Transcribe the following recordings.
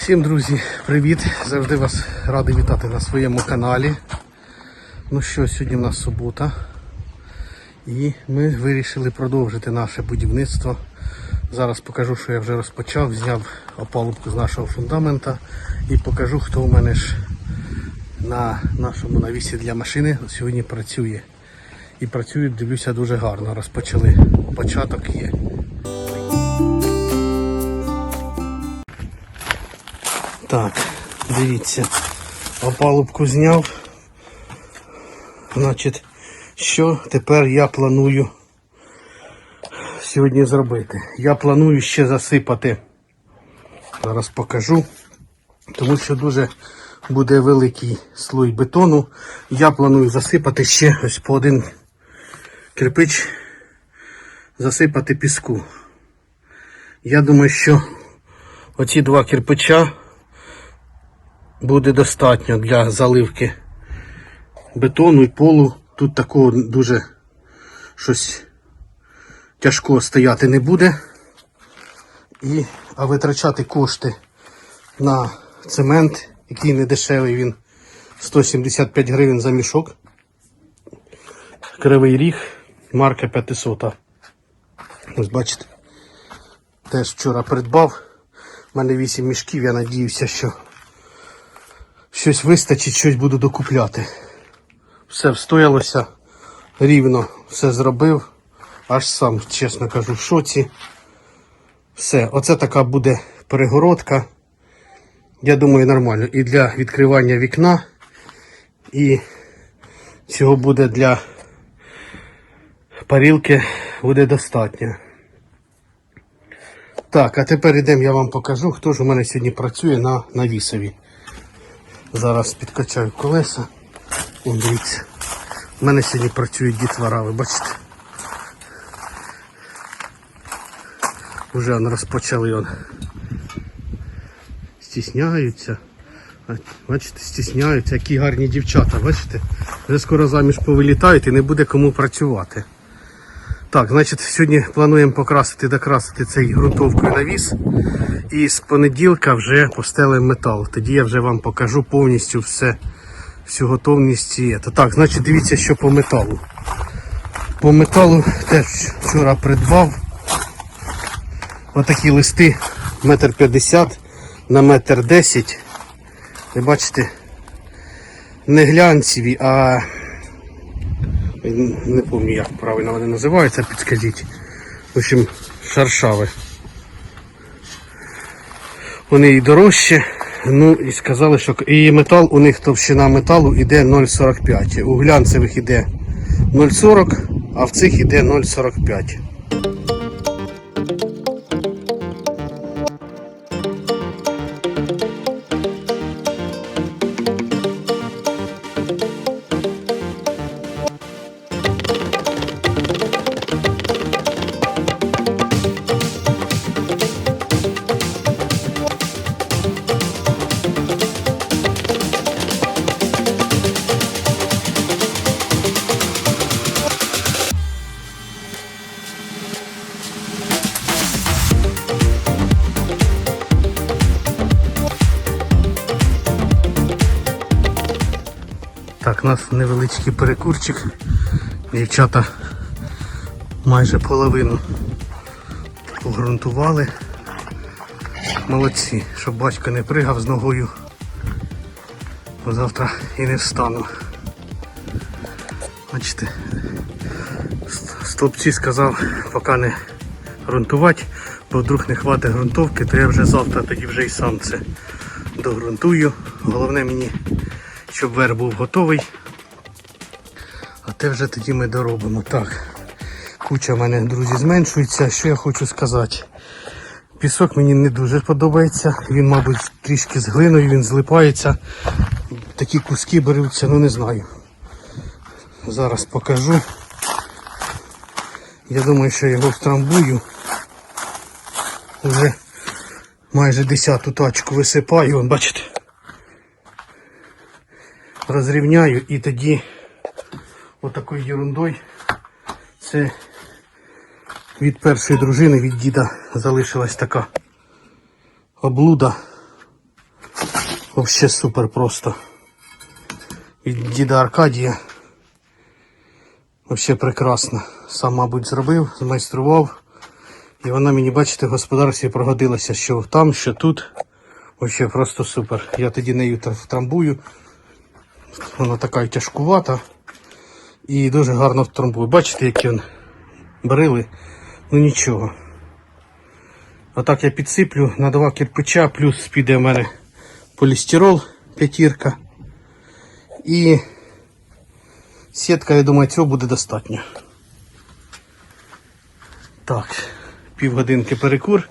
Всім друзі, привіт! Завжди вас радий вітати на своєму каналі. Ну що, сьогодні в нас субота. І ми вирішили продовжити наше будівництво. Зараз покажу, що я вже розпочав, зняв опалубку з нашого фундамента і покажу, хто у мене ж на нашому навісі для машини сьогодні працює. І працюють, дивлюся, дуже гарно. Розпочали. Початок є. Так, дивіться, опалубку зняв. Значить, що тепер я планую сьогодні зробити? Я планую ще засипати. Зараз покажу. Тому що дуже буде великий слой бетону. Я планую засипати ще ось по один кирпич, засипати піску. Я думаю, що оці два кирпича буде достатньо для заливки бетону і полу. Тут такого дуже щось тяжкого стояти не буде. І, а витрачати кошти на цемент, який не дешевий, він 175 гривень за мішок. Кривий ріг, марка 500. Ось бачите. Теж вчора придбав. У мене 8 мішків, я надіюся, що щось вистачить, щось буду докупляти. Все встоялося рівно, все зробив. Аж сам, чесно кажу, в шоці. Все, оце така буде перегородка. Я думаю, нормально. І для відкривання вікна, і цього буде для парілки буде достатньо. Так, а тепер йдемо, я вам покажу, хто ж у мене сьогодні працює на навісові. Зараз підкачаю колеса. О, дивіться. У мене сьогодні працюють дітвора, ви бачите. Он розпочали он. Стісняються. Бачите, стісняються, які гарні дівчата, бачите? Вже скоро заміж повилітають і не буде кому працювати. Так, значить, сьогодні плануємо покрасити, докрасити цей ґрунтовкою навіс. І з понеділка вже постелимо метал. Тоді я вже вам покажу повністю все, всю готовність. І. Так, значить, дивіться, що по металу. По металу теж вчора придбав. Отакі листи метр п'ятдесят на метр десять. Ви бачите, не глянцеві, а не пам'ятаю, як правильно вони називаються, підскажіть. В общем, шаршави. Вони і дорожчі. Ну і сказали, що і метал, у них товщина металу йде 0,45. У глянцевих йде 0,40, а в цих йде 0,45. Так, у нас невеличкий перекурчик. Дівчата майже половину погрунтували. Молодці, щоб батько не пригав з ногою. Бо завтра і не встану. Бачите, стовпці сказав, поки не ґрунтувати, бо вдруг не хватить ґрунтовки, то я вже завтра тоді вже і сам це догрунтую. Головне мені щоб вер був готовий. А те вже тоді ми доробимо. Так, куча в мене, друзі, зменшується. Що я хочу сказати? Пісок мені не дуже подобається. Він, мабуть, трішки з глиною, він злипається. Такі куски беруться, ну не знаю. Зараз покажу. Я думаю, що його втрамбую. Вже майже десяту тачку висипаю, бачите розрівняю і тоді отакою ерундою це від першої дружини, від діда залишилась така облуда. Вообще супер просто. Від діда Аркадія. Вообще прекрасно. Сам, мабуть, зробив, змайстрував. І вона мені, бачите, в господарстві прогодилася, що там, що тут. Вообще просто супер. Я тоді нею тр- втрамбую. Вона така й тяжкувата. І дуже гарно втрамбує. Бачите, які він брили? Ну нічого. Отак я підсиплю на два кирпича, плюс піде в мене полістирол п'ятірка. І сітка, я думаю, цього буде достатньо. Так, півгодинки перекур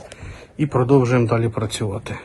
і продовжуємо далі працювати.